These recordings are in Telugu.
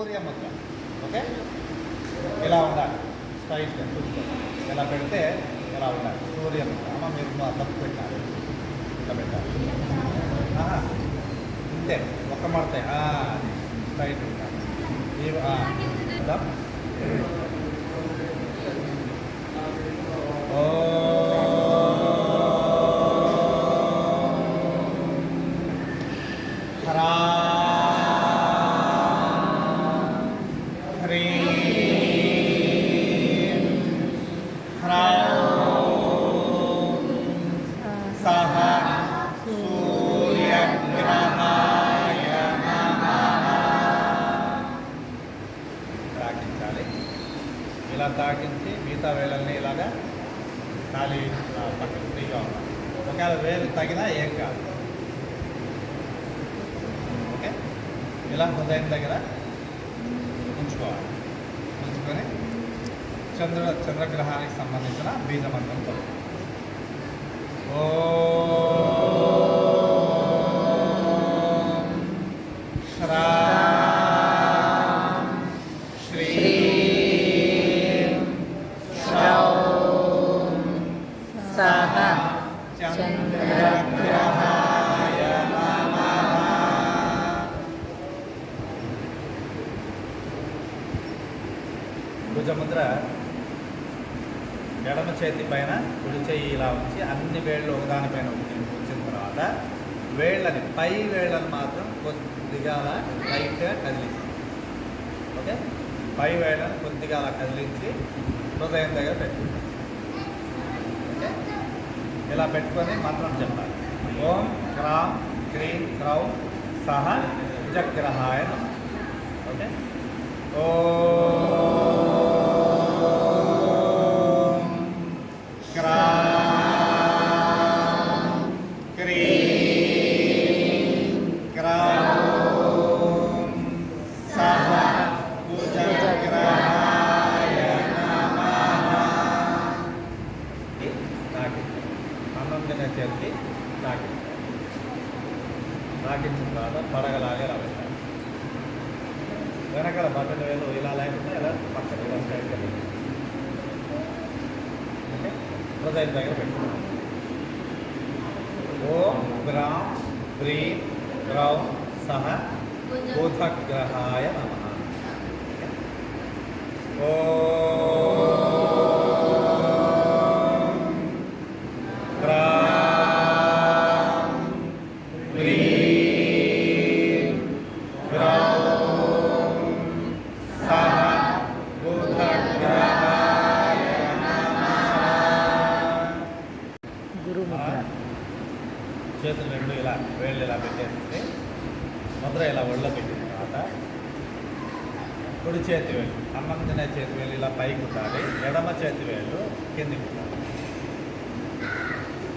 సూర్య ముద్ర ఓకే? ఇలా ఉండాలి? స్ట్రైట్ చూసుకోండి ఇలా పెడితే ఇలా ఉండాలి? సూర్య ముద్ర అమ్మ మీరు తప్పు పెట్టాలి. ఇట్లా పెట్టాలి. ఇంతే. ఒక్క మడతాయి స్ట్రైట్ ఉండాలి ఇలా తాకించి మిగతా వేళల్ని ఇలాగా ఖాళీ పక్కన ఫ్రీగా ఉన్నాం. ఒకవేళ వేలు తగినా ఏం కాదు. ఓకే? ఇలా హృదయం దగ్గర ఉంచుకోవాలి. ఉంచుకొని చంద్ర చంద్రగ్రహానికి సంబంధించిన బీజమంత్రం ఓ భుజముద్ర ఎడమ చేతి పైన కుడి చేయి ఇలా ఉంచి అన్ని వేళ్ళు ఒకదానిపైన ఒకటి ఉంచిన తర్వాత వేళ్ళని పై వేళ్ళని మాత్రం కొద్దిగా అలా లైట్గా కదిలించి ఓకే? పై వేళ్ళని కొద్దిగా అలా కదిలించి హృదయం దగ్గర పెట్టుకుంటాం ఓకే? ఇలా పెట్టుకొని మంత్రం చెప్పాలి. ఓం క్రామ్ క్రీం క్రౌ సహ జగ్రహాయ ఓకే? ఓ అన్నం తినే చేతికి తాకించాలి తాకించిన తర్వాత పడగలాగే ఇలా పెట్టాలి వెనకాల బట్టలు వేలు ఇలా లేకుండా ఇలా పక్కన ఇలా సైడ్కి వెళ్ళాలి. ఓకే హృదయం దగ్గర పెట్టుకోవాలి ఓం గ్రాం హ్రీం గ్రౌం సహ బోధగ్రహాయ నమ ఓం గురుముద్ర చేతులు రెండు ఇలా వేళ్ళు ఇలా పెట్టేసి ముద్ర ఇలా ఒళ్ళో పెట్టిన తర్వాత కుడి చేతి వేలు అన్నం తినే చేతి వేలు ఇలా పైకి ఉండాలి. ఎడమ చేతి వేలు కిందికి ఉండాలి.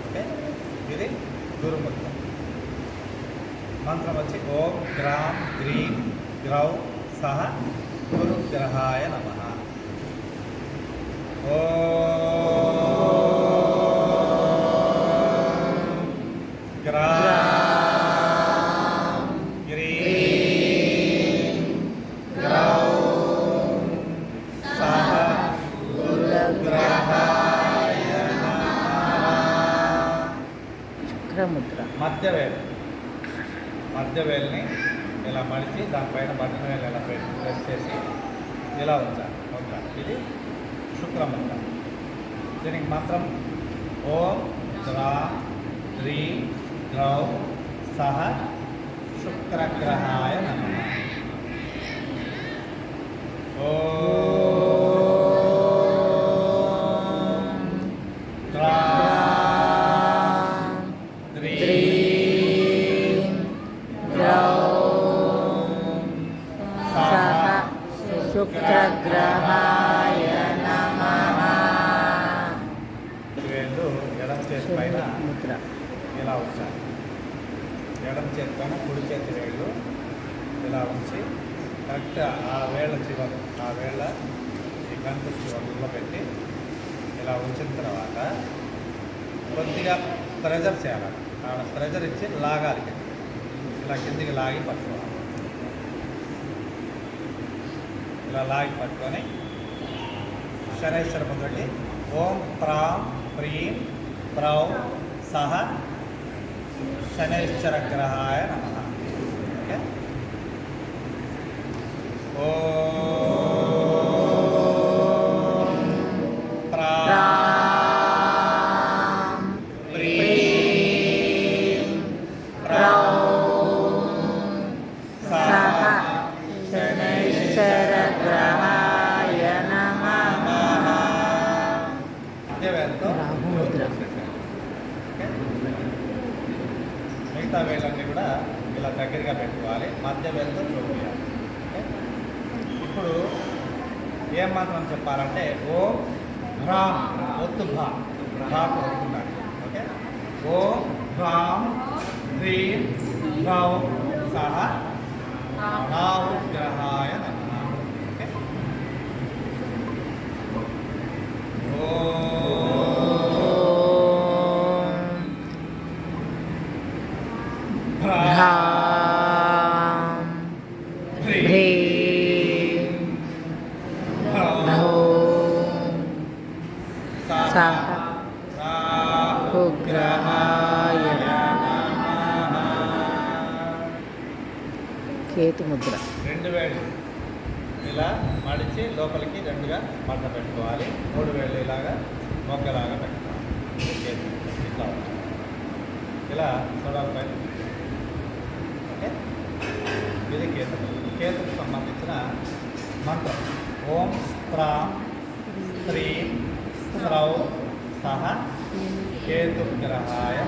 ఓకే? ఇది గురుముద్ర. మంత్రం వచ్చి ఓం గ్రామ్ గ్రీం గ్రౌ సహ గురుగ్రహాయ నమ. ఓ ముద్ర మధ్య వేలు మధ్య వేలుని ఇలా మడిచి దానిపైన బటన్ వేలు ఇలా పెట్టి ప్రెస్ చేసి ఇలా ఉంచాలి. ఉంచాలి ఇది శుక్రమంత్రం. దీనికి మంత్రం ఓం ద్రా ధ్రీ ద్రౌ సహ శుక్రగ్రహాయ నమ. ఓ ఇలా ఉంచాలి. ఎడం చేతి పైన కుడి చేతి వేళ్ళు ఇలా ఉంచి కరెక్ట్ ఆ వేళ్ళ చివరి ఆ వేళ్ళ ఈ గంట చివరిలో పెట్టి ఇలా ఉంచిన తర్వాత కొద్దిగా ప్రెజర్ చేయాలి. ఆడ ప్రెజర్ ఇచ్చి లాగాలి ఇలా కిందికి లాగి పట్టుకోవాలి. ఇలా లాగి పట్టుకొని శనైశ్వర మొదటి ఓం ప్రాం ప్రీం ప్రౌ సహ శనైశ్వర గ్రహాయ నమ ఓకే ఓం ప్రాం రామ్ ప్రీం ప్రౌ సహ సహ శనైశ్చరగ్రహాయ నమః అదే వేలతో రాహుముద్ర. ఓకే? మిగతా వేళ్ళన్నీ కూడా ఇలా దగ్గరగా పెట్టుకోవాలి. మధ్య వేలతో చూపించాలి ఓకే? ఇప్పుడు ఏం మాత్రం చెప్పాలంటే ఓం హ్రాం ఒత్తు భా. భాకు ఓకే? ఓం హ్రాం హ్రీం హ్రౌ సహ రాహుగ్రహాయ కేతు ముద్ర. రెండు వేళ్ళు. ఇలా మడిచి లోపలికి రెండుగా మడత పెట్టుకోవాలి. మూడు వేళ్ళు ఇలాగా మొగ్గలాగా పెట్టుకోవాలి. ఇది ఇట్లా ఇలా చూడాలి పైన. ఓకే? ఇది కేతు. కేతుకు సంబంధించిన మంత్రం. ఓం స్త్రాం స్త్రీం స్త్రౌ సహ కేతుగ్రహాయ.